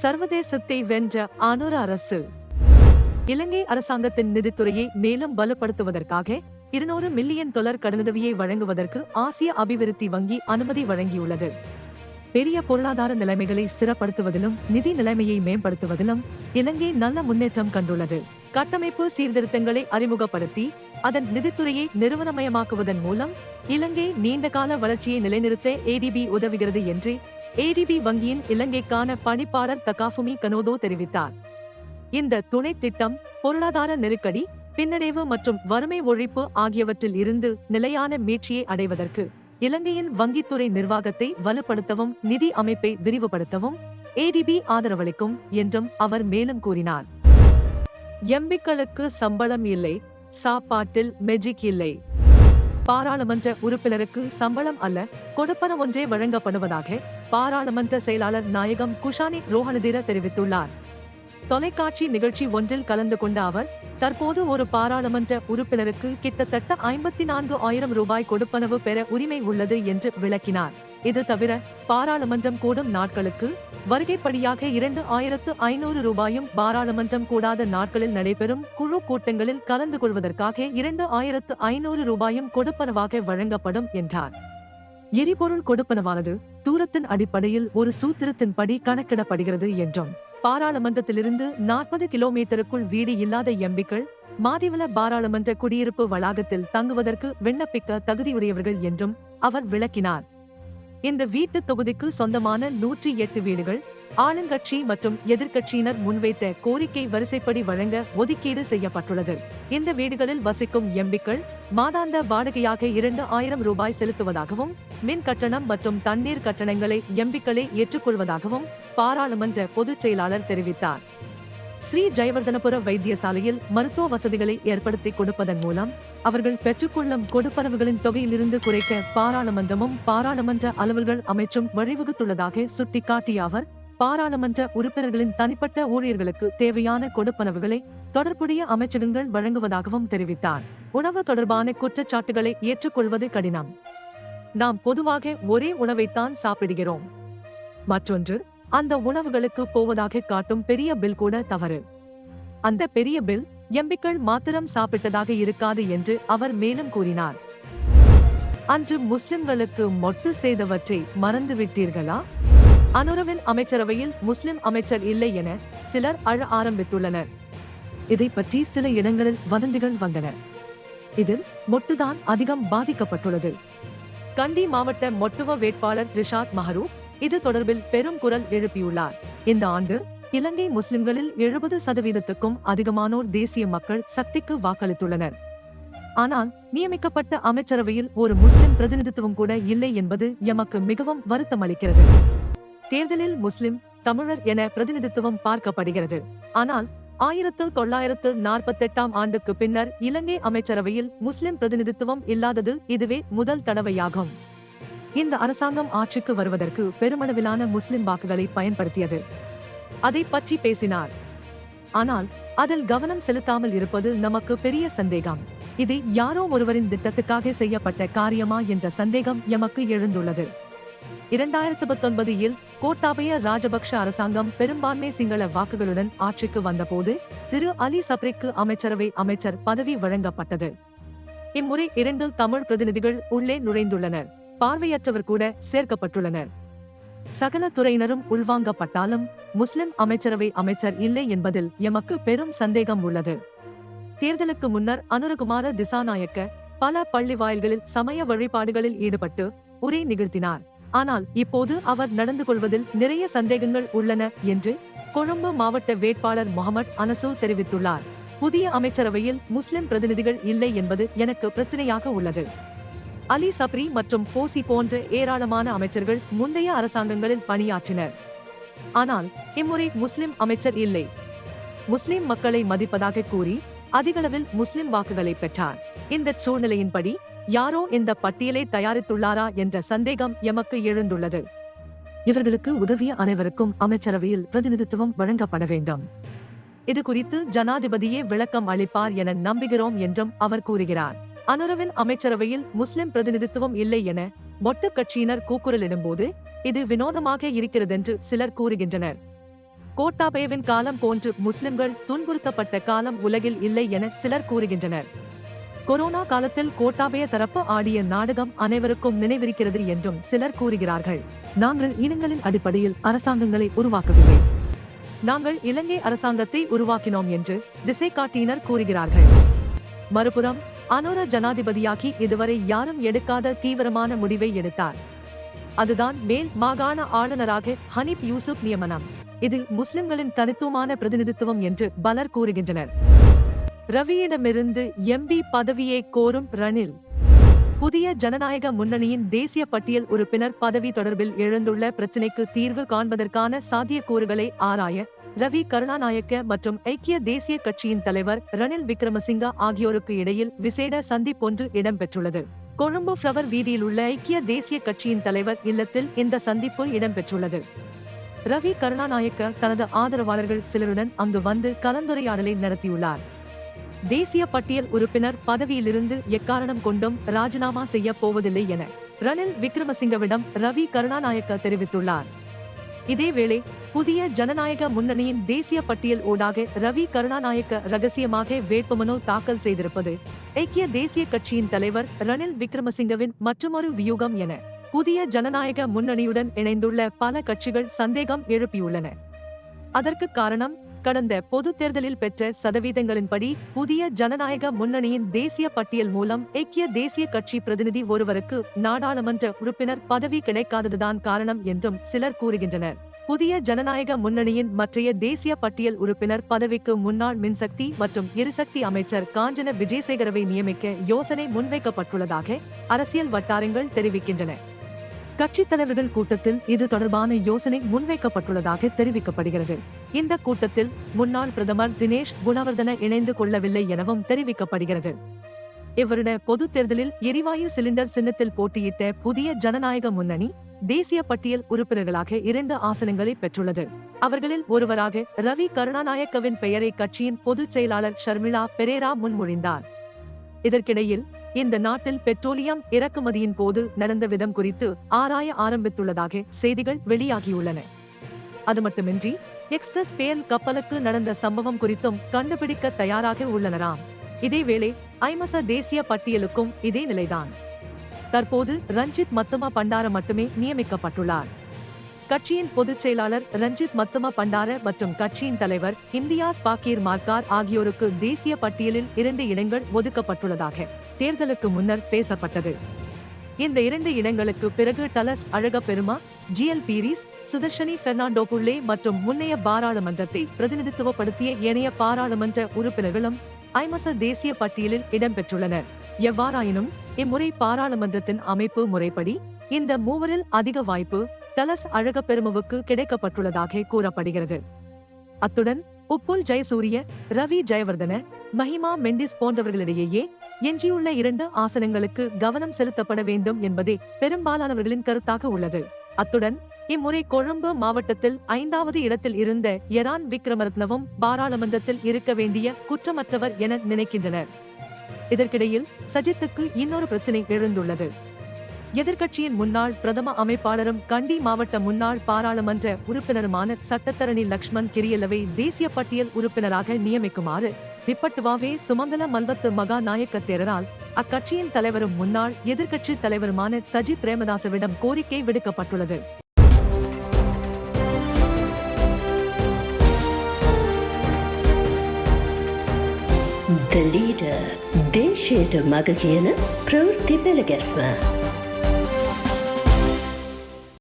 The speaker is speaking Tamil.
சர்வதேசத்தை வென்ற அனுர அரசு. இலங்கை அரசாங்கத்தின் நிதித்துறையை மேலும் பலப்படுத்துவதற்காக இருநூறு மில்லியன் டாலர் கடனுதவியை வழங்குவதற்கு ஆசிய அபிவிருத்தி வங்கி அனுமதி வழங்கியுள்ளது. பெரிய பொருளாதார நிலைமைகளை ஸ்திரப்படுத்துவதிலும் நிதி நிலைமையை மேம்படுத்துவதிலும் இலங்கை நல்ல முன்னேற்றம் கண்டுள்ளது. கட்டமைப்பு சீர்திருத்தங்களை அறிமுகப்படுத்தி அதன் நிதித்துறையை நிறுவனமயமாக்குவதன் மூலம் இலங்கை நீண்டகால வளர்ச்சியை நிலைநிறுத்த ஏடிபி உதவுகிறது என்று ஏடிபி வங்கியின் இலங்கைக்கான பணிப்பாளர் தகாஃபுமி கனோதோ தெரிவித்தார். இந்த துணை திட்டம் பொருளாதார நெருக்கடி பின்னடைவு மற்றும் வறுமை ஒழிப்பு ஆகியவற்றில் இருந்து நிலையான மீட்சியை அடைவதற்கு இலங்கையின் வங்கித்துறை நிர்வாகத்தை வலுப்படுத்தவும் நிதி அமைப்பை விரிவுபடுத்தவும் ஏடிபி ஆதரவளிக்கும் என்றும் அவர் மேலும் கூறினார். எம்பிக்களுக்கு சம்பளம் இல்லை சாப்பாட்டில் மெஜிக் இல்லை. பாராளுமன்ற உறுப்பினருக்கு சம்பளம் அல்ல கொடுப்பன ஒன்றே வழங்கப்படுவதாக பாராளுமன்ற செயலாளர் நாயகம் குஷானி ரோஹனதீர தெரிவித்துள்ளார். தொலைக்காட்சி நிகழ்ச்சி ஒன்றில் கலந்து கொண்ட அவர் தற்போது ஒரு பாராளுமன்ற உறுப்பினருக்கு கிட்டத்தட்ட ஐம்பத்தி நான்கு ஆயிரம் ரூபாய் கொடுப்பனவு பெற உரிமை உள்ளது என்று விளக்கினார். இது தவிர பாராளுமன்றம் கூடும் நாட்களுக்கு வருகைப்படியாக இரண்டு ஆயிரத்து ஐநூறு ரூபாயும் பாராளுமன்றம் கூடாத நாட்களில் நடைபெறும் குழு கூட்டங்களில் கலந்து கொள்வதற்காக இரண்டு ஆயிரத்து ஐநூறு ரூபாயும் கொடுப்பனவாக வழங்கப்படும் என்றார். எரிபொருள் கொடுப்பனவானது தூரத்தின் அடிப்படையில் ஒரு சூத்திரத்தின்படி கணக்கிடப்படுகிறது என்றும் பாராளுமன்றத்திலிருந்து நாற்பது கிலோமீட்டருக்குள் வீடு இல்லாத எம்பிக்கள் மாதிவள பாராளுமன்ற குடியிருப்பு வளாகத்தில் தங்குவதற்கு விண்ணப்பிக்க தகுதியுடையவர்கள் என்றும் அவர் விளக்கினார். இந்த வீட்டு தொகுதிக்கு சொந்தமான நூற்றி எட்டு வீடுகள் ஆளுங்கட்சி மற்றும் எதிர்க்கட்சியினர் முன்வைத்த கோரிக்கை வரிசைப்படி வழங்க ஒதுக்கீடு செய்யப்பட்டுள்ளது. இந்த வீடுகளில் வசிக்கும் எம்பிக்கள் மாதாந்த வாடகையாக இரண்டு ஆயிரம் ரூபாய் செலுத்துவதாகவும் மின் கட்டணம் மற்றும் தண்ணீர் கட்டணங்களை எம்பிக்களே ஏற்றுக்கொள்வதாகவும் பாராளுமன்ற பொதுச் செயலாளர் தெரிவித்தார். ஸ்ரீ ஜெயவர்தனபுர வைத்தியசாலையில் மருத்துவ வசதிகளை ஏற்படுத்தி கொடுப்பதன் மூலம் அவர்கள் பெற்றுக்கொள்ளும் கொடுப்பனவுகளின் தொகையிலிருந்து குறைக்க பாராளுமன்றமும் பாராளுமன்ற அலுவல்கள் அமைச்சும் வழிவகுத்துள்ளதாக சுட்டிக்காட்டிய அவர் பாராளுமன்ற உறுப்பினர்களின் தனிப்பட்ட ஊழியர்களுக்கு தேவையான கொடுப்பனவுகளை தொடர்புடைய அமைச்சகங்கள் வழங்குவதாகவும் தெரிவித்தார். உணவு தொடர்பான குற்றச்சாட்டுகளை ஏற்றுக்கொள்வது கடினம். நாம் பொதுவாக ஒரே உணவைத்தான் சாப்பிடுகிறோம். மற்றொன்று அந்த உணவுகளுக்கு போவதாக காட்டும் பெரிய பில் கூட தவறு. அந்த பெரிய பில் எம்பிக்கள் மாத்திரம் சாப்பிட்டதாக இருக்காது என்று அவர் மேலும் கூறினார். அன்று முஸ்லிம்களுக்கு மொட்டு செய்தவற்றை மறந்துவிட்டீர்களா? அனுரவின் அமைச்சரவையில் முஸ்லிம் அமைச்சர் இல்லை என சிலர் அழ ஆரம்பித்துள்ளனர். இதை பற்றி சில இடங்களில் வதந்திகள் வந்தன. இதில் மொட்டுதான் அதிகம் பாதிக்கப்பட்டுள்ளது. கண்டி மாவட்ட மொட்டுவ வேட்பாளர் ரிஷாத் மஹரூப் இது தொடர்பில் பெரும் குரல் எழுப்பியுள்ளார். இந்த ஆண்டு இலங்கை முஸ்லிம்களில் எழுபது சதவீதத்துக்கும் அதிகமானோர் தேசிய மக்கள் சக்திக்கு வாக்களித்துள்ளனர். ஆனால் நியமிக்கப்பட்ட அமைச்சரவையில் ஒரு முஸ்லிம் பிரதிநிதித்துவம் கூட இல்லை என்பது எமக்கு மிகவும் வருத்தமளிக்கிறது. தேர்தலில் முஸ்லிம் தமிழர் என பிரதிநிதித்துவம் பார்க்கப்படுகிறது. ஆனால் ஆயிரத்து தொள்ளாயிரத்து நாற்பத்தெட்டாம் ஆண்டுக்கு பின்னர் இலங்கை அமைச்சரவையில் முஸ்லிம் பிரதிநிதித்துவம் இல்லாதது இதுவே முதல் தடவையாகும். இந்த அரசாங்கம் ஆட்சிக்கு வருவதற்கு பெருமளவிலான முஸ்லிம் வாக்குகளை பயன்படுத்தியது. அதை பற்றி பேசினார். ஆனால் அதில் கவனம் செலுத்தாமல் இருப்பது நமக்கு பெரிய சந்தேகம். இது யாரோ ஒருவரின் திட்டத்துக்காக செய்யப்பட்ட காரியமா என்ற சந்தேகம் எமக்கு எழுந்துள்ளது. இரண்டாயிரத்து பத்தொன்பதில் கோட்டாபய ராஜபக்ஷ அரசாங்கம் பெரும்பான்மை சிங்கள வாக்குகளுடன் ஆட்சிக்கு வந்தபோது திரு அலி சப்ரிக்கு அமைச்சரவை அமைச்சர் பதவி வழங்கப்பட்டது. இம்முறை இரண்டு தமிழ் பிரதிநிதிகள் உள்ளே நுழைந்துள்ளனர். பார்வையற்றவர் கூட சேர்க்கப்பட்டுள்ளனர். சகல துறையினரும் உள்வாங்கப்பட்டாலும் முஸ்லிம் அமைச்சரவை அமைச்சர் இல்லை என்பதில் எமக்கு பெரும் சந்தேகம் உள்ளது. தேர்தலுக்கு முன்னர் அனுரகுமார திசாநாயக்க பல பள்ளி வாயில்களில் சமய வழிபாடுகளில் ஈடுபட்டு உரை நிகழ்த்தினார். ஆனால் இப்போது அவர் நடந்து கொள்வதில் நிறைய சந்தேகங்கள் உள்ளன என்று கொழும்பு மாவட்ட வேட்பாளர் முகமது அனசு தெரிவித்துள்ளார். புதிய அமைச்சரவையில் முஸ்லிம் பிரதிநிதிகள் இல்லை என்பது எனக்கு பிரச்சனையாக உள்ளது. அலி சப்ரி மற்றும் ஃபோசி போன்ற ஏராளமான அமைச்சர்கள் முந்தைய அரசாங்கங்களில் பணியாற்றினர். ஆனால் இம்முறை முஸ்லிம் அமைச்சர் இல்லை. முஸ்லிம் மக்களை மதிப்பதாக கூறி அதிகளவில் முஸ்லிம் வாக்குகளை பெற்றார். இந்த சூழ்நிலையின்படி யாரோ இந்த பட்டியலை தயாரித்துள்ளாரா என்ற சந்தேகம் எமக்கு எழுந்துள்ளது. இவர்களுக்கு உதவிய அனைவருக்கும் அமைச்சரவையில் பிரதிநிதித்துவம் வழங்கப்பட வேண்டும். இது குறித்து ஜனாதிபதியே விளக்கம் அளிப்பார் என நம்புகிறோம் என்றும் அவர் கூறுகிறார். அனுரவின் அமைச்சரவையில் முஸ்லிம் பிரதிநிதித்துவம் இல்லை என மொட்டு கட்சியினர் கூக்குரலிடும்போது இது வினோதமாக இருக்கிறதென்று சிலர் கூறுகின்றனர். கோட்டாபயவின் காலம் போன்று முஸ்லிம்கள் துன்புறுத்தப்பட்ட காலம் உலகில் இல்லை என சிலர் கூறுகின்றனர். கொரோனா காலத்தில் கோட்டாபய தரப்பு ஆடிய நாடகம் அனைவருக்கும் நினைவிருக்கிறது என்றும் சிலர் கூறுகிறார்கள். நாங்கள் இனங்களின் அடிப்படையில் அரசாங்கங்களை உருவாக்கவில்லை. நாங்கள் இலங்கை அரசாங்கத்தை உருவாக்கினோம் என்று திசை காட்டியினர் கூறுகிறார்கள். மறுபுறம் அனுர ஜனாதிபதியாகி இதுவரை யாரும் எடுக்காத தீவிரமான முடிவை எடுத்தார். அதுதான் மேல் மாகாண ஆளுநராக ஹனீப் யூசுப் நியமனம். இது முஸ்லிம்களின் தனித்துவமான பிரதிநிதித்துவம் என்று பலர் கூறுகின்றனர். ரவியிடமிருந்து எம்பி பதவியை கோரும் ரணில் புதிய ஜனநாயக முன்னணியின் தேசிய பட்டியல் உறுப்பினர் பதவி தொடர்பில் எழுந்துள்ள பிரச்சினைக்கு தீர்வு காண்பதற்கான சாத்தியக்கூறுகளை ஆராய ரவி கருணாநாயக்க மற்றும் ஐக்கிய தேசிய கட்சியின் தலைவர் ரணில் விக்ரமசிங்கா ஆகியோருக்கு இடையில் விசேட சந்திப்பொன்று இடம்பெற்றுள்ளது. கொழும்பு ஃப்ளவர் வீதியில் உள்ள ஐக்கிய தேசிய கட்சியின் தலைவர் இல்லத்தில் இந்த சந்திப்பு இடம்பெற்றுள்ளது. ரவி கருணாநாயக்க தனது ஆதரவாளர்கள் சிலருடன் அங்கு வந்து கலந்துரையாடலை நடத்தியுள்ளார். தேசிய பட்டியல் உறுப்பினர் பதவியிலிருந்து எக்காரணம் கொண்டும் ராஜினாமா செய்ய போவதில்லை என ரணில் விக்ரமசிங்கவிடம் ரவி கருணாநாயக்க தெரிவித்துள்ளார். இதேவேளை புதிய ஜனநாயக முன்னணியின் தேசிய பட்டியல் ஊடாக ரவி கருணாநாயக்க ரகசியமாக வேட்புமனு தாக்கல் செய்திருப்பது ஐக்கிய தேசிய கட்சியின் தலைவர் ரணில் விக்ரமசிங்கவின் மற்றுமொரு வியூகம் என புதிய ஜனநாயக முன்னணியுடன் இணைந்துள்ள பல கட்சிகள் சந்தேகம் எழுப்பியுள்ளன. அதற்கு காரணம் கடந்த பொது தேர்தலில் பெற்ற சதவீதங்களின்படி புதிய ஜனநாயக முன்னணியின் தேசிய பட்டியல் மூலம் ஐக்கிய தேசிய கட்சி பிரதிநிதி ஒருவருக்கு நாடாளுமன்ற உறுப்பினர் பதவி கிடைக்காததுதான் காரணம் என்றும் சிலர் கூறுகின்றனர். புதிய ஜனநாயக முன்னணியின் மற்றைய தேசிய பட்டியல் உறுப்பினர் பதவிக்கு முன்னாள் மின்சக்தி மற்றும் எரிசக்தி அமைச்சர் காஞ்சன விஜயசேகரவை நியமிக்க யோசனை முன்வைக்கப்பட்டுள்ளதாக அரசியல் வட்டாரங்கள் தெரிவிக்கின்றன. கட்சித் தலைவர்கள் கூட்டத்தில் இது தொடர்பான யோசனை முன்வைக்கப்பட்டுள்ளதாக தெரிவிக்கப்படுகிறது. இந்த கூட்டத்தில் முன்னாள் பிரதமர் தினேஷ் குணவர்தன இணைந்து கொள்ளவில்லை எனவும் தெரிவிக்கப்படுகிறது. இவருட பொது தேர்தலில் எரிவாயு சிலிண்டர் சின்னத்தில் போட்டியிட்ட புதிய ஜனநாயக முன்னணி தேசிய பட்டியல் உறுப்பினர்களாக இரண்டு ஆசனங்களை பெற்றுள்ளது. அவர்களில் ஒருவராக ரவி கருணாநாயக்கவின் பெயரை கட்சியின் பொதுச் செயலாளர் ஷர்மிளா பெரேரா முன்மொழிந்தார். இதற்கிடையில் இந்த நாட்டில் பெட்ரோலியம் இறக்குமதியின் போது நடந்த விதம் குறித்து ஆராய ஆரம்பித்துள்ளதாக செய்திகள் வெளியாகியுள்ளன. அது மட்டுமின்றி எக்ஸ்பிரஸ் பேல் கப்பலுக்கு நடந்த சம்பவம் குறித்தும் கண்டுபிடிக்க தயாராக உள்ளனராம். இதேவேளை ஐமச தேசிய பட்டியலுக்கும் இதே நிலைதான். தற்போது ரஞ்சித் மத்துமா பண்டார மட்டுமே நியமிக்கப்பட்டுள்ளார். கட்சியின் பொதுச் செயலாளர் ரஞ்சித் மத்தும பண்டார மற்றும் கட்சியின் தலைவர் இந்தியாஸ் பாக்கீர் மார்க்கார் ஆகியோருக்கு தேசிய பட்டியலில் இரண்டு இடங்கள் ஒதுக்கப்பட்டுள்ளதாக தேர்தலுக்கு முன்னர் பேசப்பட்டது. இந்த இரண்டு இடங்களுக்கு பிறகு டலஸ் அழக பெருமா ஜிஎல் பீரிஸ் சுதர்ஷனி பெர்னாண்டோ புள்ளே மற்றும் முன்னைய பாராளுமன்றத்தை பிரதிநிதித்துவப்படுத்திய ஏனைய பாராளுமன்ற உறுப்பினர்களும் ஐமச தேசிய பட்டியலில் இடம்பெற்றுள்ளனர். எவ்வாறாயினும் இம்முறை பாராளுமன்றத்தின் அமைப்பு முறைப்படி இந்த மூவரில் அதிக வாய்ப்பு டலஸ் அழக பெருமவுக்கு கிடைக்கப்பட்டுள்ளதாக கூறப்படுகிறது. அத்துடன் உப்புல் ஜெயசூரிய ரவி ஜெயவர்தன மஹிமா மெண்டிஸ் போன்றவர்களிடையே எஞ்சியுள்ள இரண்டு ஆசனங்களுக்கு கவனம் செலுத்தப்பட வேண்டும் என்பதே பெரும்பாலானவர்களின் கருத்தாக உள்ளது. அத்துடன் இம்முறை கொழும்பு மாவட்டத்தில் ஐந்தாவது இடத்தில் இருந்த எரான் விக்ரமரத்னவும் பாராளுமன்றத்தில் இருக்க வேண்டிய குற்றமற்றவர் என நினைக்கின்றனர். இதற்கிடையில் சஜித்துக்கு இன்னொரு பிரச்சினை எழுந்துள்ளது. எதிர்க்கட்சியின் முன்னாள் பிரதம அமைப்பாளரும் கண்டி மாவட்ட முன்னாள் பாராளுமன்ற உறுப்பினருமான சட்டத்தரணி லக்ஷ்மண் கிரியல்லவை தேசிய பட்டியல் உறுப்பினராக நியமிக்குமாறு திப்பட்டுவாவே சுமங்கல மல்வத்து மகா நாயக்க தேரரால் அக்கட்சியின் தலைவரும் முன்னாள் எதிர்க்கட்சி தலைவருமான சஜித் பிரேமதாசவிடம் கோரிக்கை விடுக்கப்பட்டுள்ளது The leader, they share the magagana, prove the.